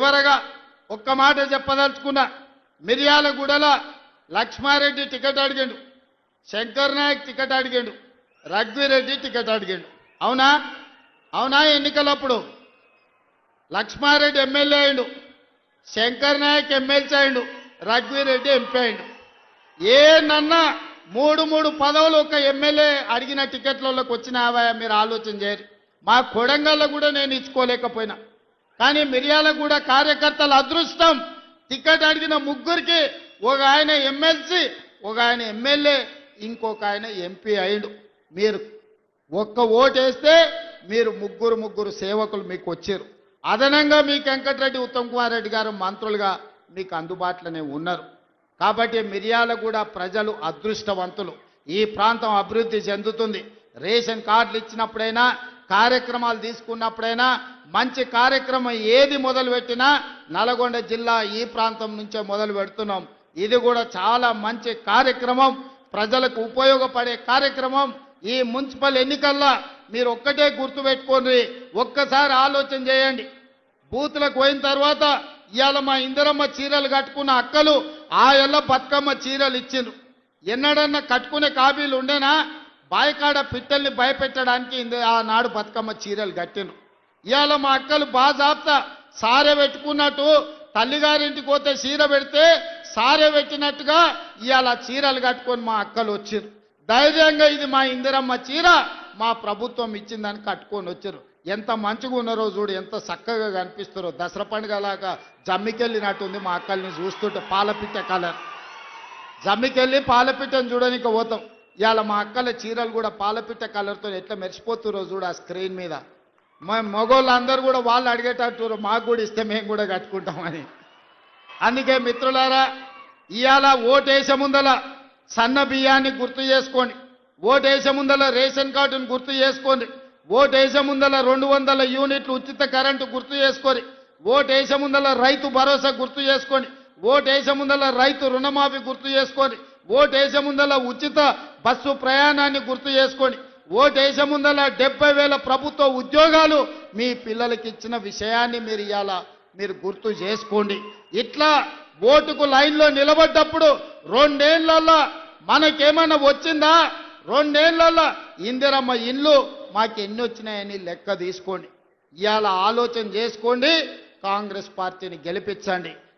చివరగా ఒక్క మాట చెప్పదలుచుకున్నా మిర్యాలగూడల లక్ష్మారెడ్డి టికెట్ అడిగిండు. శంకర్ నాయక్ టికెట్ అడిగిండు. రఘువీరెడ్డి టికెట్ అడిగిండు. అవునా? అవునా ఎన్నికలప్పుడు? లక్ష్మారెడ్డి ఎమ్మెల్యే అయిండు. శంకర్ నాయక్ ఎమ్మెల్సీ అయిండు. రఘువీరెడ్డి ఎంపీ అయిండు. ఏ నన్న మూడు మూడు పదవులు ఒక ఎమ్మెల్యే అడిగిన టికెట్లలోకి వచ్చినావా? మీరు ఆలోచన చేయరు. మా కొడంగల్లో కూడా నేను ఇచ్చుకోలేకపోయినా. కానీ మిర్యాల కూడా కార్యకర్తల అదృష్టం. టికెట్ అడిగిన ముగ్గురికి ఒక ఆయన ఎమ్మెల్సీ ఒక ఆయన ఎమ్మెల్యే ఇంకొక ఆయన ఎంపీ అయిండు మీరు ఒక్క ఓటేస్తే మీరు ముగ్గురు ముగ్గురు సేవకులు మీకు వచ్చారు. అదనంగా మీకు వెంకటరెడ్డి ఉత్తమ్ కుమార్ రెడ్డి గారు మంత్రులుగా మీకు అందుబాటులోనే ఉన్నారు. కాబట్టి మిర్యాల కూడా ప్రజలు అదృష్టవంతులు. ఈ ప్రాంతం అభివృద్ధి చెందుతుంది. రేషన్ కార్డులు ఇచ్చినప్పుడైనా కార్యక్రమాలు తీసుకున్నప్పుడైనా మంచి కార్యక్రమం ఏది మొదలు పెట్టినా నల్గొండ జిల్లా ఈ ప్రాంతం నుంచే మొదలు పెడుతున్నాం. ఇది కూడా చాలా మంచి కార్యక్రమం ప్రజలకు ఉపయోగపడే కార్యక్రమం. ఈ మున్సిపల్ ఎన్నికల్లో మీరు ఒక్కటే గుర్తుపెట్టుకోండి ఒక్కసారి ఆలోచన చేయండి. బూత్లకు పోయిన తర్వాత ఇవాళ మా ఇందిరమ్మ చీరలు కట్టుకున్న అక్కలు ఆ ఎల్ల బతుకమ్మ చీరలు ఇచ్చిండ్రు. ఎన్నడన్నా కట్టుకునే కాపీలు ఉండేనా? బాయికాడ పిట్టల్ని భయపెట్టడానికి ఆనాడు బతుకమ్మ చీరలు కట్టిను ఇవాళ మా అక్కలు బాజాప్తా సారె పెట్టుకున్నట్టు తల్లిగారింటికి పోతే చీర పెడితే సారె పెట్టినట్టుగా ఇవాళ చీరలు కట్టుకొని మా అక్కలు వచ్చారు ధైర్యంగా ఇది మా ఇందిరమ్మ చీర మా ప్రభుత్వం ఇచ్చిందని కట్టుకొని వచ్చారు ఎంత మంచిగా ఉన్నారో చూడు ఎంత చక్కగా కనిపిస్తారో. దసరా పండుగలాగా జమ్మికెళ్ళినట్టుంది మా అక్కల్ని చూస్తుంటే పాలపిట్ట కలర్. జమ్మికెళ్ళి పాలపిట్టని చూడడానికి పోతాం. ఇవాళ మా అక్కల చీరలు కూడా పాలపిట్ట కలర్తో ఎట్లా మెరిసిపోతురో చూడు ఆ స్క్రీన్ మీద. మా మగోళ్ళందరూ కూడా వాళ్ళు అడిగేటట్టు మాకు కూడా ఇస్తే మేము కూడా కట్టుకుంటామని అందుకే మిత్రులారా ఇవాళ ఓటేసే ముందల సన్న బియ్యాన్ని గుర్తు చేసుకోండి. ఓటేసే ముందల రేషన్ కార్డును గుర్తు చేసుకోండి. ఓటేసే ముందల రెండు వందల యూనిట్లు ఉచిత కరెంటు గుర్తు చేసుకోండి. ఓటేసే ముందల రైతు భరోసా గుర్తు చేసుకోండి. ఓటేసే ముందల రైతు రుణమాఫీ గుర్తు చేసుకోండి. ఓటేసే ముందల ఉచిత బస్సు ప్రయాణాన్ని గుర్తు చేసుకోండి ఓటేసే ముందల డెబ్బై వేల ప్రభుత్వ ఉద్యోగాలు మీ పిల్లలకి ఇచ్చిన విషయాన్ని మీరు ఇవాళ మీరు గుర్తు చేసుకోండి. ఇట్లా ఓటుకు లైన్లో నిలబడ్డప్పుడు రెండేళ్ళలో మనకేమన్నా వచ్చిందా? రెండేళ్ళలో ఇందిరమ్మ ఇల్లు మాకు ఎన్ని వచ్చినాయని లెక్క తీసుకోండి. ఇవాళ ఆలోచన చేసుకోండి కాంగ్రెస్ పార్టీని గెలిపించండి.